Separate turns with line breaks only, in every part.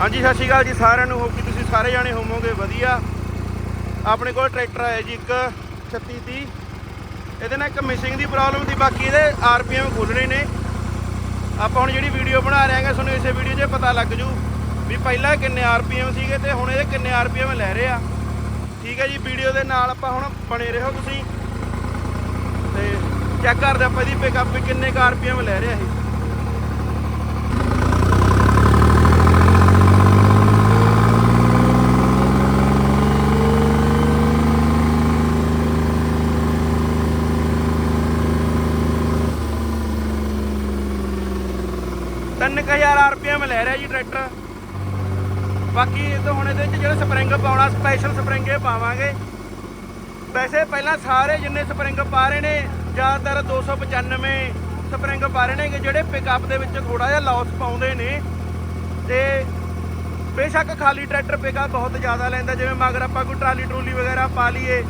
ਹਾਂਜੀ, ਸਤਿ ਸ਼੍ਰੀ ਅਕਾਲ ਜੀ ਸਾਰਿਆਂ ਨੂੰ। ਹੋਪ ਕਿ ਤੁਸੀਂ ਸਾਰੇ ਜਾਣੇ ਹੋਵੋਗੇ। ਵਧੀਆ। ਆਪਣੇ ਕੋਲ ਟਰੈਕਟਰ ਆਇਆ ਜੀ ਇੱਕ 3630 ਇਹਦੇ ਨਾਲ ਇੱਕ ਮਿਸਿੰਗ ਦੀ ਪ੍ਰੋਬਲਮ ਦੀ ਬਾਕੀ ਇਹਦੇ ਆਰਪੀਐਮ ਖੋਲਣੇ ਨੇ। ਆਪਾਂ ਹੁਣ ਜਿਹੜੀ ਵੀਡੀਓ ਬਣਾ ਰਹੇ ਹਾਂਗੇ, ਤੁਹਾਨੂੰ ਇਸੇ ਵੀਡੀਓ 'ਚ ਪਤਾ ਲੱਗ ਜੂ ਵੀ ਪਹਿਲਾਂ ਕਿੰਨੇ ਆਰਪੀਐਮ ਸੀਗੇ ਤੇ ਹੁਣ ਇਹਦੇ ਕਿੰਨੇ ਆਰਪੀਐਮ ਲੈ ਰਹੇ ਆ। ਠੀਕ ਹੈ ਜੀ ਵੀਡੀਓ ਦੇ ਨਾਲ ਆਪਾਂ ਹੁਣ ਬਣੇ ਰਹੋ ਤੁਸੀਂ। ਤੇ ਚੈੱਕ ਕਰਦੇ ਆਪਾਂ ਇਹਦੀ ਪਿਕਅਪ ਵੀ ਕਿੰਨੇ ਕ ਆਰਪੀਐਮ ਲੈ ਰਿਹਾ ਇਹ। ਤਿੰਨ ਕੁ ਹਜ਼ਾਰ ਆਰਪੀਐਮ ਲੈ ਰਿਹਾ ਜੀ ਟਰੈਕਟਰ। ਬਾਕੀ ਇਹ ਤਾਂ ਹੁਣ ਇਹਦੇ ਵਿੱਚ ਜਿਹੜਾ ਸਪਰਿੰਗ ਪਾਉਣਾ ਸਪੈਸ਼ਲ ਸਪਰਿੰਗ ਇਹ ਪਾਵਾਂਗੇ। ਵੈਸੇ ਪਹਿਲਾਂ ਸਾਰੇ ਜਿੰਨੇ ਸਪਰਿੰਗ ਪਾ ਰਹੇ ਨੇ, ਜ਼ਿਆਦਾਤਰ 295 ਸਪਰਿੰਗ ਪਾ ਰਹੇ ਨੇ ਜਿਹੜੇ ਪਿਕਅਪ ਦੇ ਵਿੱਚ ਥੋੜਾ ਜਿਹਾ ਲਾਸ ਪਾਉਂਦੇ ਨੇ। ਤੇ ਬੇਸ਼ੱਕ ਖਾਲੀ ਟਰੈਕਟਰ ਪਿਕਅਪ ਬਹੁਤ ਜ਼ਿਆਦਾ ਲੈਂਦਾ, ਜਿਵੇਂ ਮਗਰ ਆਪਾਂ ਕੋਈ ਟਰਾਲੀ ਟਰੂਲੀ ਵਗੈਰਾ ਪਾ ਲਈਏ,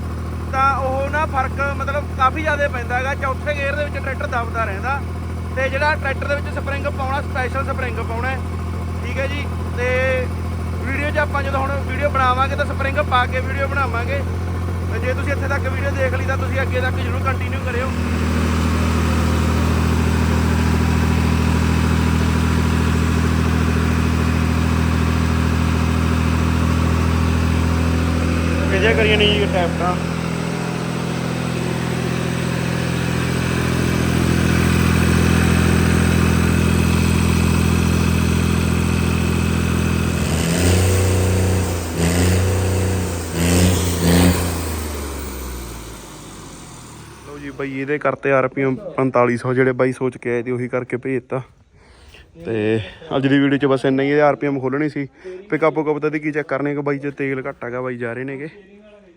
ਤਾਂ ਉਹ ਨਾ ਫ਼ਰਕ ਮਤਲਬ ਕਾਫੀ ਜ਼ਿਆਦਾ ਪੈਂਦਾ ਹੈਗਾ। ਚੌਥੇ ਗੇਅਰ ਦੇ ਵਿੱਚ ਟਰੈਕਟਰ ਦਬਦਾ ਰਹਿੰਦਾ। ਤੇ ਜਿਹੜਾ ਟਰੈਕਟਰ ਦੇ ਵਿੱਚ ਸਪਰਿੰਗ ਪਾਉਣਾ ਸਪੈਸ਼ਲ ਸਪਰਿੰਗ ਪਾਉਣਾ ਠੀਕ ਹੈ ਜੀ? ਤੇ ਵੀਡੀਓ 'ਚ ਆਪਾਂ ਜਦੋਂ ਹੁਣ ਵੀਡੀਓ ਬਣਾਵਾਂਗੇ ਤਾਂ ਸਪਰਿੰਗ ਪਾ ਕੇ ਵੀਡੀਓ ਬਣਾਵਾਂਗੇ। ਤੇ ਜੇ ਤੁਸੀਂ ਇੱਥੇ ਤੱਕ ਵੀਡੀਓ ਦੇਖ ਲਈ ਤਾਂ ਤੁਸੀਂ ਅੱਗੇ ਤੱਕ ਜ਼ਰੂਰ ਕੰਟੀਨਿਊ ਕਰਿਓ। ਕਿਜੇ ਕਰੀਏ ਨਹੀਂ ਜੀ ਟੈਪ ਤਾਂ ਲਓ ਜੀ ਬਾਈ, ਇਹਦੇ ਕਰਤੇ ਆਰਪੀਐਮ 4500 ਜਿਹੜੇ ਬਾਈ ਸੋਚ ਕੇ ਆਏ ਤੇ ਉਹੀ ਕਰਕੇ ਭੇਜਤਾ। ਤੇ ਅੱਜ ਦੀ ਵੀਡੀਓ 'ਚ ਬਸ ਇੰਨਾ ਹੀ ਇਹ ਆਰਪੀਐਮ ਖੋਲਣੀ ਸੀ। ਪਿਕਅਪ ਕਪ ਦੀ ਕੀ ਚੈੱਕ ਕਰਨੇ ਕਿ ਬਾਈ ਜੇ ਤੇਲ ਘੱਟ ਹੈਗਾ, ਬਾਈ ਜਾ ਰਹੇ ਨੇਗੇ।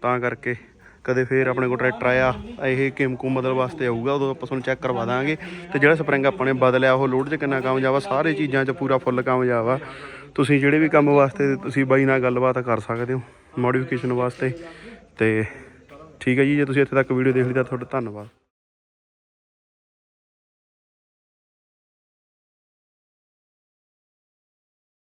ਤਾਂ ਕਰਕੇ ਕਦੇ ਫੇਰ ਆਪਣੇ ਕੋਲ ਟਰੈਕਟਰ ਆਇਆ, ਇਹ ਕਿਮਕੂ ਮਦਲ ਵਾਸਤੇ ਆਊਗਾ, ਉਦੋਂ ਆਪਾਂ ਤੁਹਾਨੂੰ ਚੈੱਕ ਕਰਵਾ ਦਾਂਗੇ। ਤੇ ਜਿਹੜਾ ਸਪਰਿੰਗ ਆਪਾਂ ਨੇ ਬਦਲਿਆ, ਉਹ ਲੋਡ 'ਚ ਕਿੰਨਾ ਕਾਮਯਾਬ ਆ, ਸਾਰੇ ਚੀਜ਼ਾਂ 'ਚ ਪੂਰਾ ਫੁੱਲ ਕਾਮਯਾਬ ਆ। ਤੁਸੀਂ ਜਿਹੜੇ ਵੀ ਕੰਮ ਵਾਸਤੇ ਤੁਸੀਂ ਬਾਈ ਨਾਲ ਗੱਲਬਾਤ ਕਰ ਸਕਦੇ ਹੋ ਮੋਡੀਫਿਕੇਸ਼ਨ ਵਾਸਤੇ। ਤੇ ਠੀਕ ਹੈ ਜੀ ਜੇ ਤੁਸੀਂ ਇੱਥੇ ਤੱਕ ਵੀਡੀਓ ਦੇਖ ਲਈ ਤਾਂ ਤੁਹਾਡਾ ਧੰਨਵਾਦ।